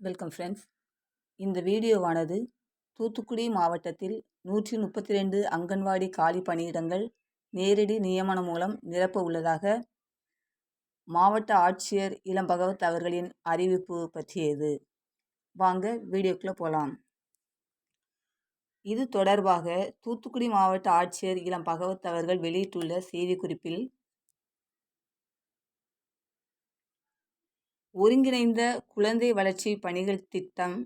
Welcome friends. இந்த வீடியோவானது தூத்துக்குடி மாவட்டத்தில் நூற்றி முப்பத்தி ரெண்டு அங்கன்வாடி காலி பணியிடங்கள் நேரடி நியமனம் மூலம் நிரப்ப உள்ளதாக மாவட்ட ஆட்சியர் இளம் பகவத் அவர்களின் அறிவிப்பு பற்றியது. வாங்க வீடியோக்குள்ளே போகலாம் இது தொடர்பாக தூத்துக்குடி மாவட்ட ஆட்சியர் இளம் பகவத் அவர்கள் வெளியிட்டுள்ள செய்திக்குறிப்பில் ஒருங்கிணைந்த குழந்தை வளர்ச்சி பணிகள் திட்டம்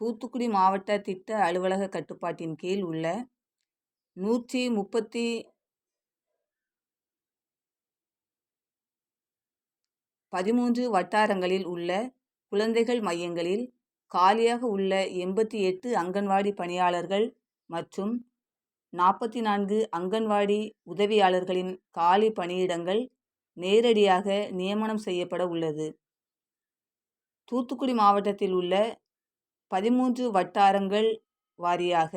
தூத்துக்குடி மாவட்ட திட்ட அலுவலக கட்டுப்பாட்டின் கீழ் உள்ள நூற்றி முப்பத்தி பதிமூன்று வட்டாரங்களில் உள்ள குழந்தைகள் மையங்களில் காலியாக உள்ள எண்பத்தி எட்டு அங்கன்வாடி பணியாளர்கள் மற்றும் நாற்பத்தி நான்கு அங்கன்வாடி உதவியாளர்களின் காலி பணியிடங்கள் நேரடியாக நியமனம் செய்யப்பட உள்ளது. தூத்துக்குடி மாவட்டத்தில் உள்ள பதிமூன்று வட்டாரங்கள் வாரியாக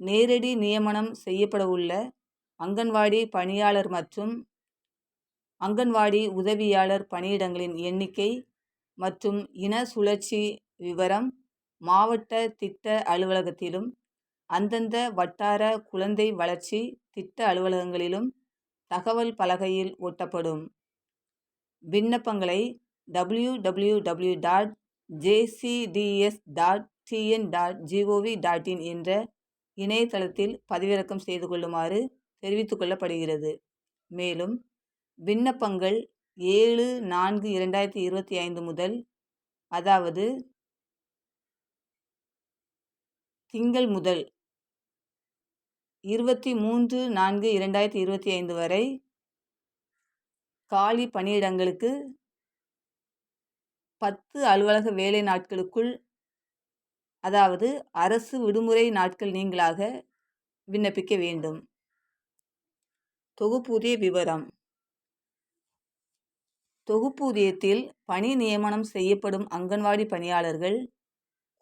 நேரடி நியமனம் செய்யப்படவுள்ள அங்கன்வாடி பணியாளர் மற்றும் அங்கன்வாடி உதவியாளர் பணியிடங்களின் எண்ணிக்கை மற்றும் இன சுழற்சி விவரம் மாவட்ட திட்ட அலுவலகத்திலும் அந்தந்த வட்டார குழந்தை வளர்ச்சி திட்ட அலுவலகங்களிலும் தகவல் பலகையில் ஒட்டப்படும். விண்ணப்பங்களை W W W dot JCDS dot TN dot GOV dot in என்ற இணையதளத்தில் பதிவிறக்கம் செய்து கொள்ளுமாறு தெரிவித்துக் கொள்ளப்படுகிறது. மேலும் விண்ணப்பங்கள் ஏழு நான்கு இரண்டாயிரத்தி இருபத்தி ஐந்து முதல் அதாவது திங்கள் முதல் இருபத்தி மூன்று நான்கு இரண்டாயிரத்தி இருபத்தி ஐந்து வரை காலி பணியிடங்களுக்கு பத்து அலுவலக வேலை நாட்களுக்குள் அதாவது அரசு விடுமுறை நாட்கள் நீங்களாக விண்ணப்பிக்க வேண்டும். தொகுப்பூதிய விவரம் தொகுப்பூதியத்தில் பணி நியமனம் செய்யப்படும் அங்கன்வாடி பணியாளர்கள்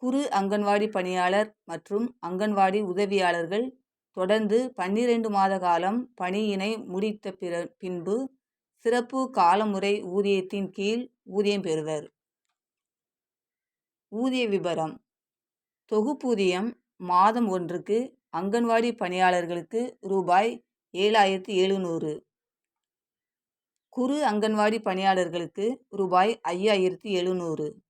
குறு அங்கன்வாடி பணியாளர் மற்றும் அங்கன்வாடி உதவியாளர்கள் தொடர்ந்து பன்னிரண்டு மாத காலம் பணியினை முடித்த பிற பின்பு சிறப்பு காலமுறை ஊதியத்தின் கீழ் ஊதியம் பெறுவர். ஊதிய விபரம். தொகுப்பூதியம் மாதம் ஒன்றுக்கு அங்கன்வாடி பணியாளர்களுக்கு ரூபாய் ஏழாயிரத்து எழுநூறு. குறு அங்கன்வாடி பணியாளர்களுக்கு ரூபாய் ஐயாயிரத்து எழுநூறு.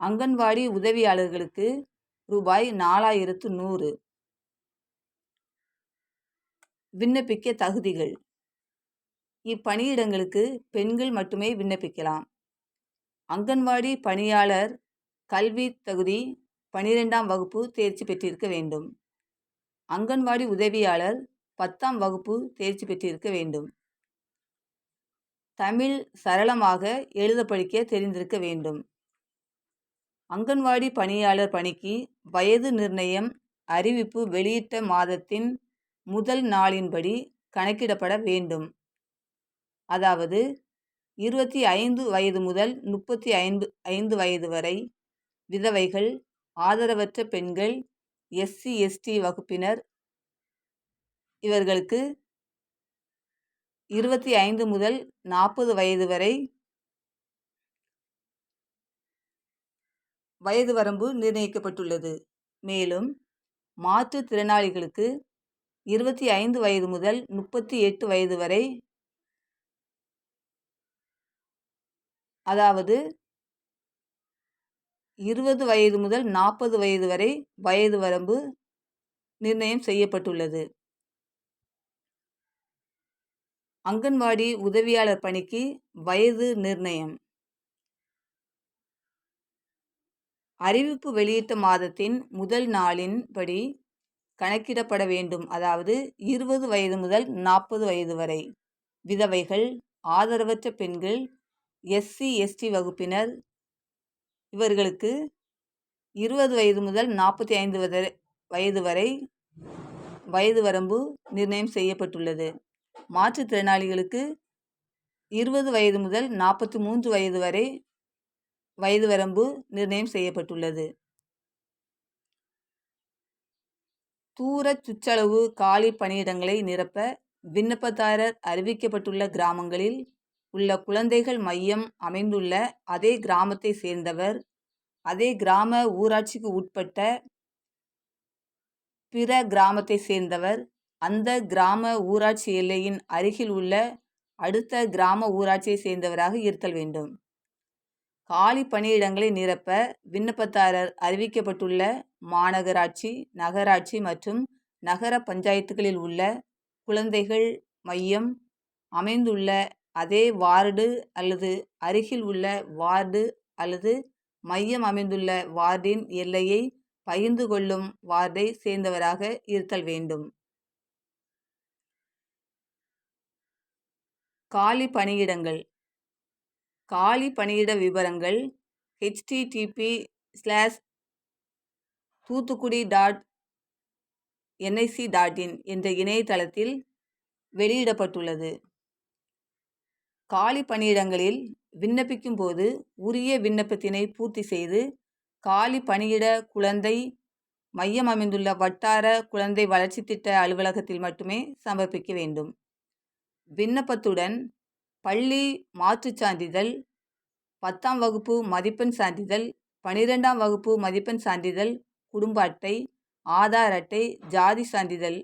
அங்கன்வாடி உதவியாளர்களுக்கு ரூபாய் நாலாயிரத்து நூறு. விண்ணப்பிக்க தகுதிகள். இப்பணியிடங்களுக்கு பெண்கள் மட்டுமே விண்ணப்பிக்கலாம். அங்கன்வாடி பணியாளர் கல்வி தகுதி பனிரெண்டாம் வகுப்பு தேர்ச்சி பெற்றிருக்க வேண்டும். அங்கன்வாடி உதவியாளர் பத்தாம் வகுப்பு தேர்ச்சி பெற்றிருக்க வேண்டும். தமிழ் சரளமாக எழுத படிக்க தெரிந்திருக்க வேண்டும். அங்கன்வாடி பணியாளர் பணிக்கு வயது நிர்ணயம் அறிவிப்பு வெளியிட்ட மாதத்தின் முதல் நாளின்படி கணக்கிடப்பட வேண்டும். அதாவது இருபத்தி ஐந்து வயது முதல் முப்பத்தி ஐந்து ஐந்து வயது வரை விதவைகள் ஆதரவற்ற பெண்கள் எஸ்சி எஸ்டி வகுப்பினர். இவர்களுக்கு இருபத்தி ஐந்து முதல் நாற்பது வயது வரை வயது வரம்பு நிர்ணயிக்கப்பட்டுள்ளது. மேலும் மாற்றுத்திறனாளிகளுக்கு இருபத்தி ஐந்து வயது முதல் முப்பத்தி எட்டு வயது வரை அதாவது இருபது வயது முதல் நாற்பது வயது வரை வயது வரம்பு நிர்ணயம் செய்யப்பட்டுள்ளது. அங்கன்வாடி உதவியாளர் பணிக்கு வயது நிர்ணயம். அறிவிப்பு வெளியிட்ட மாதத்தின் முதல் நாளின் படி கணக்கிடப்பட வேண்டும். அதாவது இருபது வயது முதல் நாற்பது வயது வரை. விதவைகள் ஆதரவற்ற பெண்கள் எஸ்சி எஸ்டி வகுப்பினர் இவர்களுக்கு இருபது வயது முதல் நாற்பத்தி ஐந்து வயது வரை வயது வரம்பு நிர்ணயம் செய்யப்பட்டுள்ளது. மாற்றுத்திறனாளிகளுக்கு இருபது வயது முதல் நாற்பத்தி மூன்று வயது வரை வயது வரம்பு நிர்ணயம் செய்யப்பட்டுள்ளது. தூர சுற்றளவு காலி பணியிடங்களை நிரப்ப விண்ணப்பதாரர் அறிவிக்கப்பட்டுள்ள கிராமங்களில் உள்ள குழந்தைகள் மையம் அமைந்துள்ள அதே கிராமத்தை சேர்ந்தவர். அதே கிராம ஊராட்சிக்கு உட்பட்ட பிற கிராமத்தை சேர்ந்தவர். அந்த கிராம ஊராட்சி எல்லையின் அருகில் உள்ள அடுத்த கிராம ஊராட்சியை சேர்ந்தவராக இருத்தல் வேண்டும். காலி பணியிடங்களை நிரப்ப விண்ணப்பதாரர் அறிவிக்கப்பட்டுள்ள மாநகராட்சி நகராட்சி மற்றும் நகர பஞ்சாயத்துகளில் உள்ள குழந்தைகள் மையம் அமைந்துள்ள அதே வார்டு அல்லது அருகில் உள்ள வார்டு அல்லது மையம் அமைந்துள்ள வார்டின் எல்லையை பகிர்ந்து கொள்ளும் வார்டை சேர்ந்தவராக இருத்தல் வேண்டும். காலி பணியிடங்கள். காலி பணியிட விவரங்கள் HTTP slash Thoothukudi dot NIC dot in என்ற இணையதளத்தில் வெளியிடப்பட்டுள்ளது. காலி பணியிடங்களில் விண்ணப்பிக்கும் போது உரிய விண்ணப்பத்தினை பூர்த்தி செய்து காலி பணியிட குழந்தை மையம் அமைந்துள்ள வட்டார குழந்தை வளர்ச்சி திட்ட அலுவலகத்தில் மட்டுமே சமர்ப்பிக்க வேண்டும். விண்ணப்பத்துடன் பள்ளி மாற்றுச் சான்றிதழ் பத்தாம் வகுப்பு மதிப்பெண் சான்றிதழ் பனிரெண்டாம் வகுப்பு மதிப்பெண் சான்றிதழ் குடும்ப அட்டை ஆதார் அட்டை ஜாதி சான்றிதழ்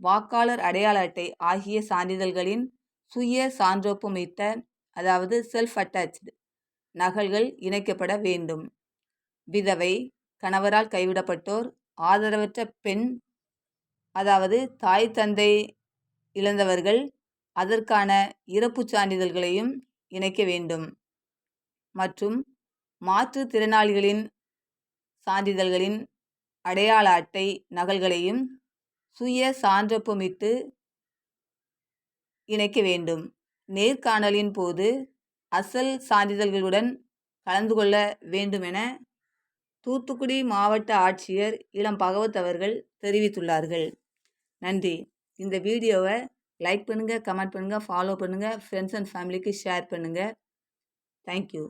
வாக்காளர் அடையாள அட்டை ஆகிய சான்றிதழ்களின் சுய சான்றொப்பமிட்ட அதாவது செல்ஃப் அட்டாச்டு நகல்கள் இணைக்கப்பட வேண்டும். விதவை கணவரால் கைவிடப்பட்டோர் ஆதரவற்ற பெண் அதாவது தாய் தந்தை இழந்தவர்கள் அதற்கான இறப்புச் சான்றிதழ்களையும் இணைக்க வேண்டும். மற்றும் மாற்றுத்திறனாளிகளின் சான்றிதழ்களின் அடையாள அட்டை நகல்களையும் சுய சான்றப்புமிட்டு இணைக்க வேண்டும். நேர்காணலின் போது அசல் சான்றிதழ்களுடன் கலந்து கொள்ள வேண்டுமென தூத்துக்குடி மாவட்ட ஆட்சியர் இளம் பகவத் அவர்கள் தெரிவித்துள்ளார்கள். நன்றி. இந்த வீடியோவை லைக் பண்ணுங்கள் கமெண்ட் பண்ணுங்கள் ஃபாலோ பண்ணுங்கள் ஃப்ரெண்ட்ஸ் அண்ட் ஃபேமிலிக்கு ஷேர் பண்ணுங்கள் தேங்க்யூ